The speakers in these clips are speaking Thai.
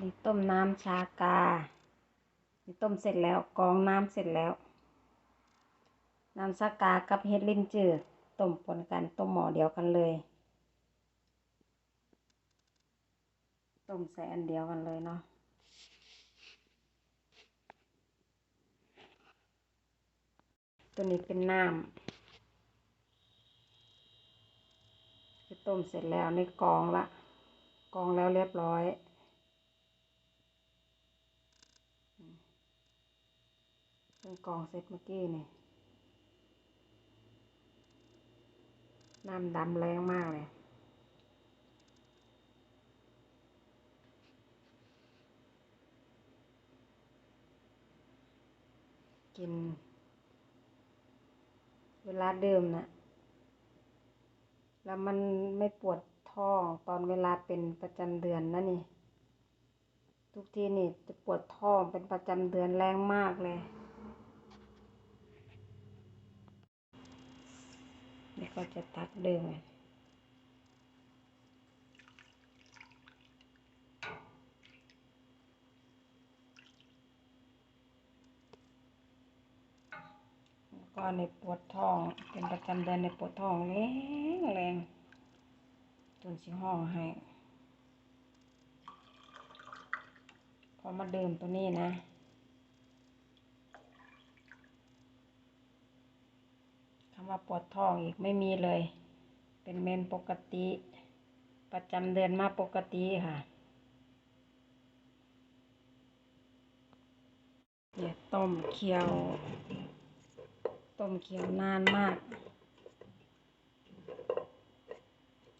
นี่ต้มน้ำชากา นี่ต้มเสร็จแล้วกรองน้ำเสร็จแล้ว น้ำชากากับเฮ็ดลิ้นจือต้มปนกันต้มหม้อเดียวกันเลย ต้มใส่อันเดียวกันเลยเนาะตัวนี้เป็นน้ำคือต้มเสร็จแล้วในกองละกองแล้วเรียบร้อย พิ่งกองเสร็จเมื่อกี้นี่น้ำดำแรงมากเลยกิน เวลาดื่มนะแล้วมันไม่ปวดท้องตอนเวลาเป็นประจำเดือนนะนี่ ทุกทีนี่จะปวดท้องเป็นประจำเดือนแรงมากเลย เดี๋ยวก็จะตักดื่มแล้วก็ในปวดท้อง เป็นประจำเดือนในปวดท้องแรงแรงจนสิห้องให้พอมาดื่มตัวนี้นะำว่าปวดท้องอีกไม่มีเลย เป็นเมนปกติ ประจำเดือนมาปกติค่ะเดี๋ยวต้มเคี่ยว ต้มเคี่ยวนานมาก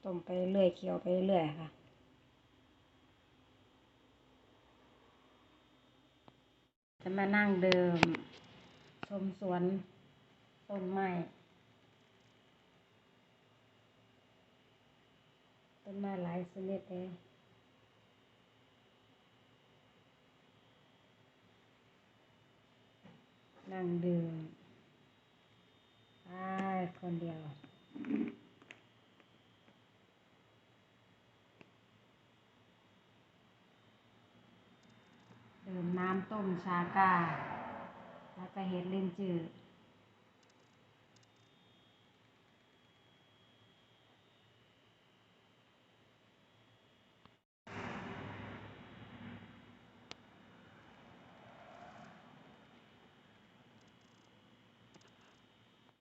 ต้มไปเรื่อยเคี่ยวไปเรื่อยค่ะจะมานั่งเดิม ชมสวนต้นไม้ ต้นไม้หลายชนิดเลยนั่งดื่มไปคนเดียวดื่มน้ำต้มชากา แล้วก็เห็ดลินจืด